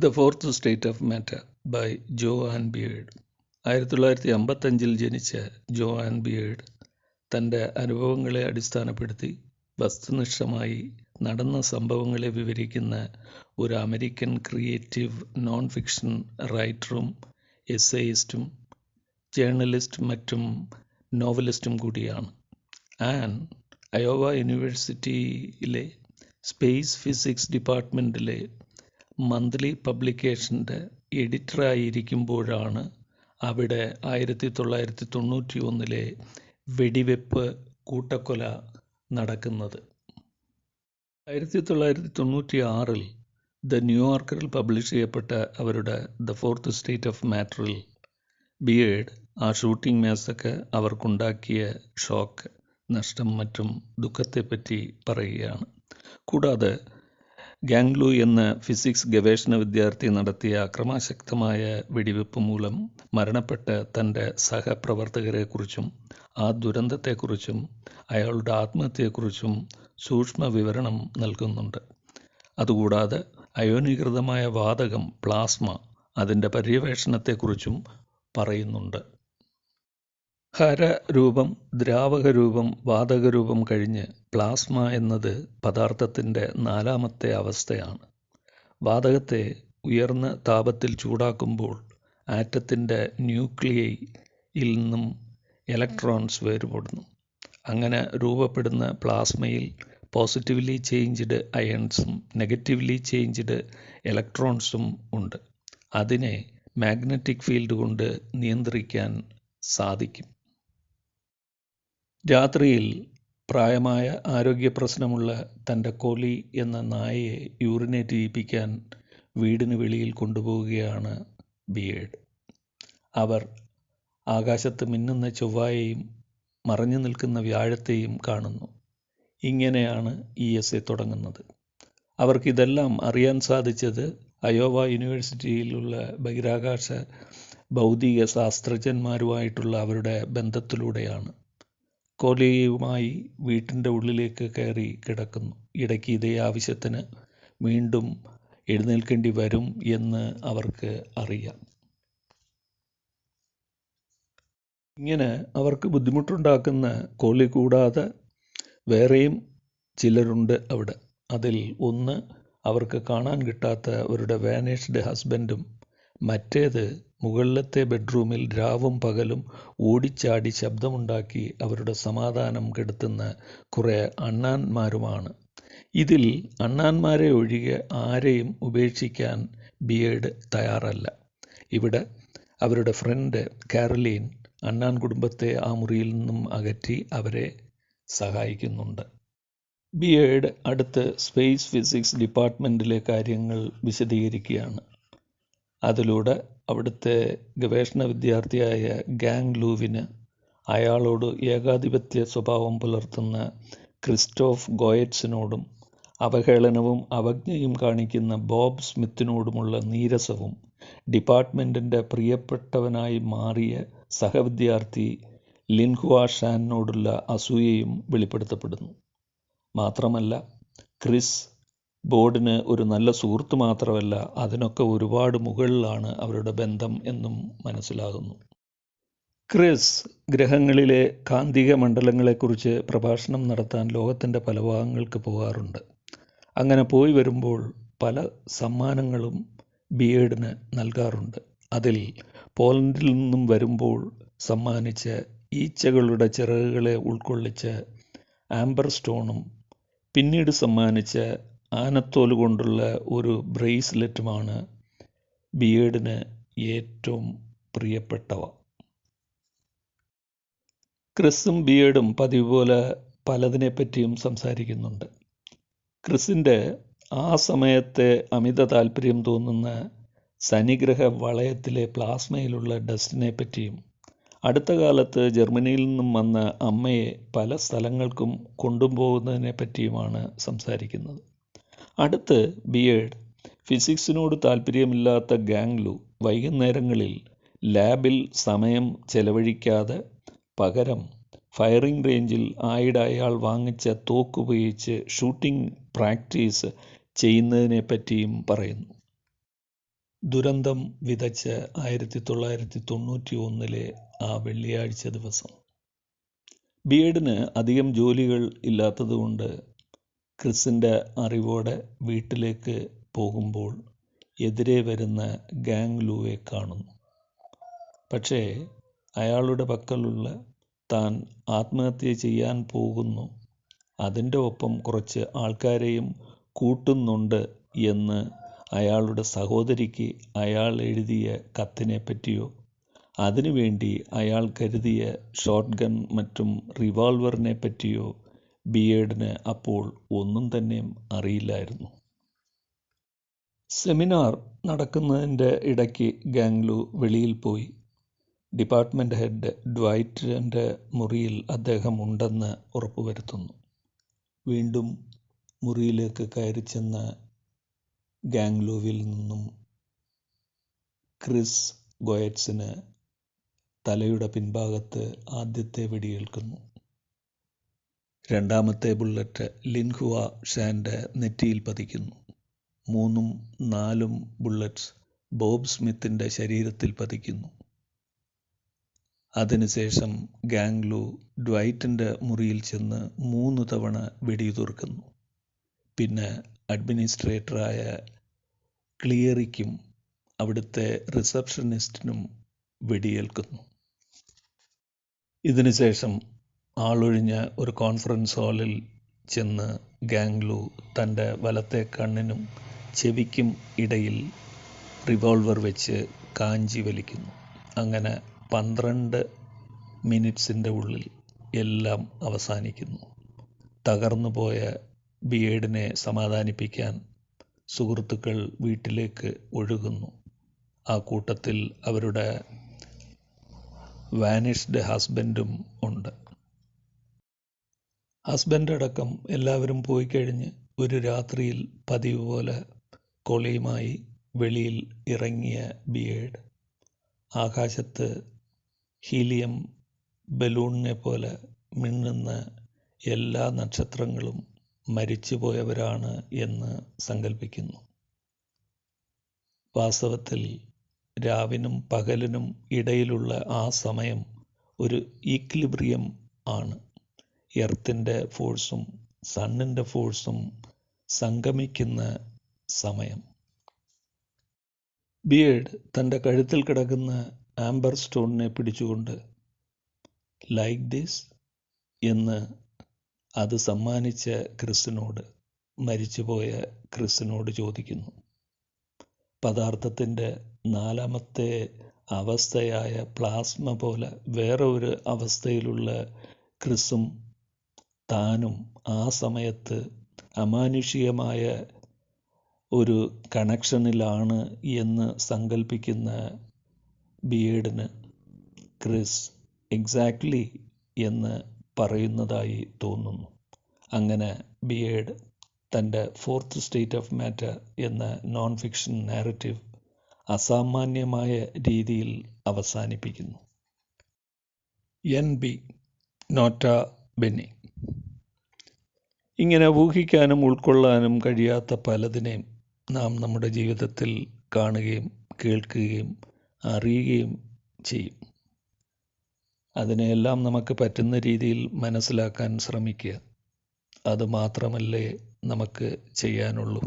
The fourth state of matter by Jo Ann Beard ആയിരത്തി തൊള്ളായിരത്തി അമ്പത്തഞ്ചിൽ ജനിച്ച ജോ ആൻ ബിയേഡ് തന്റെ അനുഭവങ്ങളെ അടിസ്ഥാനപ്പെടുത്തി വസ്തുനിഷ്ഠമായി നടന്ന സംഭവങ്ങളെ വിവരിക്കുന്ന ഒരു അമേരിക്കൻ ക്രിയേറ്റീവ് നോൺ ഫിക്ഷൻ റൈറ്ററും എസ്സേയിസ്റ്റും ജേർണലിസ്റ്റ് മറ്റും നോവലിസ്റ്റും കൂടിയാണ്. ആൻ അയോവ യൂണിവേഴ്സിറ്റിയിലെ സ്പേസ് ഫിസിക്സ് ഡിപ്പാർട്ട്മെന്റിലെ മന്ത്ലി പബ്ലിക്കേഷന്റെ എഡിറ്ററായിരിക്കുമ്പോഴാണ് അവിടെ ആയിരത്തി തൊള്ളായിരത്തി തൊണ്ണൂറ്റി ഒന്നിലെ വെടിവെപ്പ് കൂട്ടക്കൊല നടക്കുന്നത്. ആയിരത്തി തൊള്ളായിരത്തി തൊണ്ണൂറ്റി ആറിൽ ദ ന്യൂയോർക്കറിൽ പബ്ലിഷ് ചെയ്യപ്പെട്ട അവരുടെ ദ ഫോർത്ത് സ്റ്റേറ്റ് ഓഫ് മാറ്ററിൽ ബിയേഡ് ആ ഷൂട്ടിംഗ് മേസൊക്കെ അവർക്കുണ്ടാക്കിയ ഷോക്ക് നഷ്ടം മറ്റും ദുഃഖത്തെപ്പറ്റി പറയുകയാണ്. കൂടാതെ ഗാംഗ്ലു എന്ന ഫിസിക്സ് ഗവേഷണ വിദ്യാർത്ഥി നടത്തിയ അക്രമാസക്തമായ വെടിവെപ്പ് മൂലം മരണപ്പെട്ട തന്റെ സഹപ്രവർത്തകരെക്കുറിച്ചും ആ ദുരന്തത്തെക്കുറിച്ചും അയാളുടെ ആത്മഹത്യയെക്കുറിച്ചും സൂക്ഷ്മ വിവരണം നൽകുന്നുണ്ട്. അതുകൂടാതെ അയോനീകൃതമായ വാതകം പ്ലാസ്മ അതിന്റെ പര്യവേഷണത്തെക്കുറിച്ചും പറയുന്നുണ്ട്. ഹരരൂപം ദ്രാവകരൂപം വാതകരൂപം കഴിഞ്ഞ് പ്ലാസ്മ എന്നത് പദാർത്ഥത്തിന്റെ നാലാമത്തെ അവസ്ഥയാണ്. വാതകത്തെ ഉയർന്ന താപത്തിൽ ചൂടാക്കുമ്പോൾ ആറ്റത്തിന്റെ ന്യൂക്ലിയയിൽ നിന്നും ഇലക്ട്രോൺസ് വേർപെടുന്നു. അങ്ങനെ രൂപപ്പെടുന്ന പ്ലാസ്മയിൽ പോസിറ്റീവ്ലി ചേഞ്ച്ഡ് അയൺസും നെഗറ്റീവ്ലി ചേഞ്ച്ഡ് ഇലക്ട്രോൺസും ഉണ്ട്. അതിനെ മാഗ്നറ്റിക് ഫീൽഡ് കൊണ്ട് നിയന്ത്രിക്കാൻ സാധിക്കും. രാത്രിയിൽ പ്രായമായ ആരോഗ്യ പ്രശ്നമുള്ള തന്റെ കോലി എന്ന നായയെ യൂറിനേറ്റ് ചെയ്യിപ്പിക്കാൻ വീടിന് വെളിയിൽ കൊണ്ടുപോവുകയാണ് ബിയേഡ്. അവർ ആകാശത്ത് മിന്നുന്ന ചൊവ്വായെയും മറഞ്ഞു നിൽക്കുന്ന വ്യാഴത്തെയും കാണുന്നു. ഇങ്ങനെയാണ് ഇ എസ് എ തുടങ്ങുന്നത്. അവർക്കിതെല്ലാം അറിയാൻ സാധിച്ചത് അയോവ യൂണിവേഴ്സിറ്റിയിലുള്ള ബഹിരാകാശ ഭൗതിക ശാസ്ത്രജ്ഞന്മാരുമായിട്ടുള്ള അവരുടെ ബന്ധത്തിലൂടെയാണ്. കോലിയുമായി വീട്ടിന്റെ ഉള്ളിലേക്ക് കയറി കിടക്കുന്നു. ഇടയ്ക്ക് ഇതേ ആവശ്യത്തിന് വീണ്ടും എഴുന്നേൽക്കേണ്ടി വരും എന്ന് അവർക്ക് അറിയാം. ഇങ്ങനെ അവർക്ക് ബുദ്ധിമുട്ടുണ്ടാക്കുന്ന കോളി കൂടാതെ വേറെയും ചിലരുണ്ട് അവിടെ. അതിൽ ഒന്ന് അവർക്ക് കാണാൻ കിട്ടാത്ത അവരുടെ വാനേഷ്ഡ് ഹസ്ബൻഡും മറ്റേത് മുകളിലത്തെ ബെഡ്റൂമിൽ രാവും പകലും ഓടിച്ചാടി ശബ്ദമുണ്ടാക്കി അവരുടെ സമാധാനം കെടുത്തുന്ന കുറേ അണ്ണാന്മാരുമാണ്. ഇതിൽ അണ്ണാന്മാരെ ഒഴികെ ആരെയും ഉപേക്ഷിക്കാൻ ബിയേഡ് തയ്യാറല്ല. ഇവിടെ അവരുടെ ഫ്രണ്ട് കാരലീൻ അണ്ണാൻ കുടുംബത്തെ ആ മുറിയിൽ നിന്നും അകറ്റി അവരെ സഹായിക്കുന്നുണ്ട്. ബിയേഡ് അടുത്ത് സ്പേസ് ഫിസിക്സ് ഡിപ്പാർട്ട്മെന്റിലെ കാര്യങ്ങൾ വിശദീകരിക്കുകയാണ്. അതിലൂടെ അവിടുത്തെ ഗവേഷണ വിദ്യാർത്ഥിയായ ഗാങ് ലൂവിന് അയാളോട് ഏകാധിപത്യ സ്വഭാവം പുലർത്തുന്ന ക്രിസ്റ്റോഫ് ഗോയറ്റ്സിനോടും അവഹേളനവും അവജ്ഞയും കാണിക്കുന്ന ബോബ് സ്മിത്തിനോടുമുള്ള നീരസവും ഡിപ്പാർട്ട്മെന്റിന്റെ പ്രിയപ്പെട്ടവനായി മാറിയ സഹവിദ്യാർത്ഥി ലിൻഹുവ അസൂയയും വെളിപ്പെടുത്തപ്പെടുന്നു. മാത്രമല്ല ക്രിസ് ബോർഡിന് ഒരു നല്ല സുഹൃത്ത് മാത്രമല്ല അതിനൊക്കെ ഒരുപാട് മുകളിലാണ് അവരുടെ ബന്ധം എന്നും മനസ്സിലാകുന്നു. ക്രിസ് ഗ്രഹങ്ങളിലെ കാന്തിക മണ്ഡലങ്ങളെക്കുറിച്ച് പ്രഭാഷണം നടത്താൻ ലോകത്തിന്റെ പല ഭാഗങ്ങൾക്ക് പോകാറുണ്ട്. അങ്ങനെ പോയി വരുമ്പോൾ പല സമ്മാനങ്ങളും ബിയേഡിന് നൽകാറുണ്ട്. അതിൽ പോളണ്ടിൽ നിന്നും വരുമ്പോൾ സമ്മാനിച്ച ഈച്ചകളുടെ ചിറകുകളെ ഉൾക്കൊള്ളിച്ച് ആംബർ സ്റ്റോണും പിന്നീട് സമ്മാനിച്ച ആനത്തോൽ കൊണ്ടുള്ള ഒരു ബ്രേസ്ലെറ്റുമാണ് ബിയേഡിന് ഏറ്റവും പ്രിയപ്പെട്ടവ. ക്രിസും ബിയേഡും പതിവ് പോലെ പലതിനെപ്പറ്റിയും സംസാരിക്കുന്നുണ്ട്. ക്രിസിന്റെ ആ സമയത്തെ അമിത താല്പര്യം തോന്നുന്ന ശനിഗ്രഹ വളയത്തിലെ പ്ലാസ്മയിലുള്ള ഡസ്റ്റിനെ പറ്റിയും അടുത്ത കാലത്ത് ജർമ്മനിയിൽ നിന്നും വന്ന അമ്മയെ പല സ്ഥലങ്ങൾക്കും കൊണ്ടുപോകുന്നതിനെ പറ്റിയുമാണ് സംസാരിക്കുന്നത്. അടുത്ത് ബിയേഡ് ഫിസിക്സിനോട് താല്പര്യമില്ലാത്ത ഗാംഗ്ലു വൈകുന്നേരങ്ങളിൽ ലാബിൽ സമയം ചെലവഴിക്കാതെ പകരം ഫയറിംഗ് റേഞ്ചിൽ ആയിടെ അയാൾ വാങ്ങിച്ച തോക്കുപയോഗിച്ച് ഷൂട്ടിംഗ് പ്രാക്ടീസ് ചെയ്യുന്നതിനെ പറ്റിയും പറയുന്നു. ദുരന്തം വിതച്ച ആയിരത്തി തൊള്ളായിരത്തി തൊണ്ണൂറ്റി ഒന്നിലെ ആ വെള്ളിയാഴ്ച ദിവസം. ബിയേഡിന് അധികം ജോലികൾ ഇല്ലാത്തതുകൊണ്ട് ക്രിസിന്റെ അറിവോടെ വീട്ടിലേക്ക് പോകുമ്പോൾ എതിരെ വരുന്ന ഗാങ് ലൂവെ കാണുന്നു. പക്ഷേ അയാളുടെ പക്കലുള്ള താൻ ആത്മഹത്യ ചെയ്യാൻ പോകുന്നു. അതിന്റെ ഒപ്പം കുറച്ച് ആൾക്കാരെയും കൂട്ടുന്നുണ്ട് എന്ന് അയാളുടെ സഹോദരിക്ക് അയാൾ എഴുതിയ കത്തിനെ പറ്റിയോ അതിനുവേണ്ടി അയാൾ കരുതിയ ഷോട്ട്ഗൺ മറ്റും റിവോൾവറിനെ പറ്റിയോ ബിയേഡിന് അപ്പോൾ ഒന്നും തന്നെ അറിയില്ലായിരുന്നു. സെമിനാർ നടക്കുന്നതിന്റെ ഇടയ്ക്ക് ഗാംഗ്ലു വെളിയിൽ പോയി. ഡിപ്പാർട്ട്മെന്റ് ഹെഡ് ഡ്വൈറ്റിന്റെ മുറിയിൽ അദ്ദേഹം ഉണ്ടെന്ന് ഉറപ്പുവരുത്തുന്നു. വീണ്ടും മുറിയിലേക്ക് കയറി ചെന്ന ഗാംഗ്ലുവിൽ നിന്നും ക്രിസ് ഗോയറ്റ്സിന് തലയുടെ പിൻഭാഗത്ത് ആദ്യത്തെ വെടിയേൽക്കുന്നു. രണ്ടാമത്തെ ബുള്ളറ്റ് ലിൻഹുവ ഷാന്റെ നെറ്റിയിൽ പതിക്കുന്നു. മൂന്നും നാലും ബുള്ളറ്റ്സ് ബോബ് സ്മിത്തിന്റെ ശരീരത്തിൽ പതിക്കുന്നു. അതിനുശേഷം ഗാംഗ്ലു ഡ്വൈറ്റിന്റെ മുറിയിൽ ചെന്ന് മൂന്ന് തവണ വെടിയുതിർക്കുന്നു. പിന്നെ അഡ്മിനിസ്ട്രേറ്ററായ ക്ലിയറിക്കും അവിടുത്തെ റിസപ്ഷനിസ്റ്റിനും വെടിയേൽക്കുന്നു. ഇതിനുശേഷം ആളൊഴിഞ്ഞ ഒരു കോൺഫറൻസ് ഹാളിൽ ചെന്ന് ഗാംഗ്ലു തന്റെ വലത്തെ കണ്ണിനും ചെവിക്കും ഇടയിൽ റിവോൾവർ വെച്ച് കാഞ്ചി വലിക്കുന്നു. അങ്ങനെ പന്ത്രണ്ട് മിനിറ്റ്സിന്റെ ഉള്ളിൽ എല്ലാം അവസാനിക്കുന്നു. തകർന്നു പോയ ബിയേഡിനെ സമാധാനിപ്പിക്കാൻ സുഹൃത്തുക്കൾ വീട്ടിലേക്ക് ഒഴുകുന്നു. ആ കൂട്ടത്തിൽ അവരുടെ വാനിഷ്ഡ് ഹസ്ബൻഡും ഉണ്ട്. ഹസ്ബൻഡ് അടക്കം എല്ലാവരും പോയി കഴിഞ്ഞ് ഒരു രാത്രിയിൽ പതിവ് പോലെ കൊളിയുമായി വെളിയിൽ ഇറങ്ങിയ ബിയേഡ്. ആകാശത്ത് ഹീലിയം ബലൂണിനെ പോലെ മിന്നുന്ന എല്ലാ നക്ഷത്രങ്ങളും മരിച്ചുപോയവരാണ് എന്ന് സങ്കല്പിക്കുന്നു വാസ്തവത്തിൽ രാവിനും പകലിനും ഇടയിലുള്ള ആ സമയം ഒരു ഈക്ലിബ്രിയം ആണ്. എർത്തിന്റെ ഫോഴ്സും സണ്ണിന്റെ ഫോഴ്സും സംഗമിക്കുന്ന സമയം. ബിയേഡ് തന്റെ കഴുത്തിൽ കിടക്കുന്ന ആംബർ സ്റ്റോണിനെ പിടിച്ചുകൊണ്ട് ലൈക്ക് ദിസ് എന്ന് അത് സമ്മാനിച്ച ക്രിസിനോട് മരിച്ചുപോയ ക്രിസിനോട് ചോദിക്കുന്നു. പദാർത്ഥത്തിന്റെ നാലാമത്തെ അവസ്ഥയായ പ്ലാസ്മ പോലെ വേറെ ഒരു അവസ്ഥയിലുള്ള ക്രിസും താനും ആ സമയത്ത് അമാനുഷികമായ ഒരു കണക്ഷനിലാണ് എന്ന് സങ്കല്പിക്കുന്ന ബിയേഡിന് ക്രിസ് എക്സാക്ട്ലി എന്ന് പറയുന്നതായി തോന്നുന്നു. അങ്ങനെ ബിയേഡ് തന്റെ ഫോർത്ത് സ്റ്റേറ്റ് ഓഫ് മാറ്റർ എന്ന നോൺ ഫിക്ഷൻ നാരറ്റീവ് അസാമാന്യമായ രീതിയിൽ അവസാനിപ്പിക്കുന്നു. എൻ. ബി. നോറ്റ ബെന്നി ഇങ്ങനെ ഊഹിക്കാനും ഉൾക്കൊള്ളാനും കഴിയാത്ത പലതിനെയും നാം നമ്മുടെ ജീവിതത്തിൽ കാണുകയും കേൾക്കുകയും അറിയുകയും ചെയ്യും. അതിനെയെല്ലാം നമുക്ക് പറ്റുന്ന രീതിയിൽ മനസ്സിലാക്കാൻ ശ്രമിക്കുക. അത് മാത്രമല്ലേ നമുക്ക് ചെയ്യാനുള്ളൂ.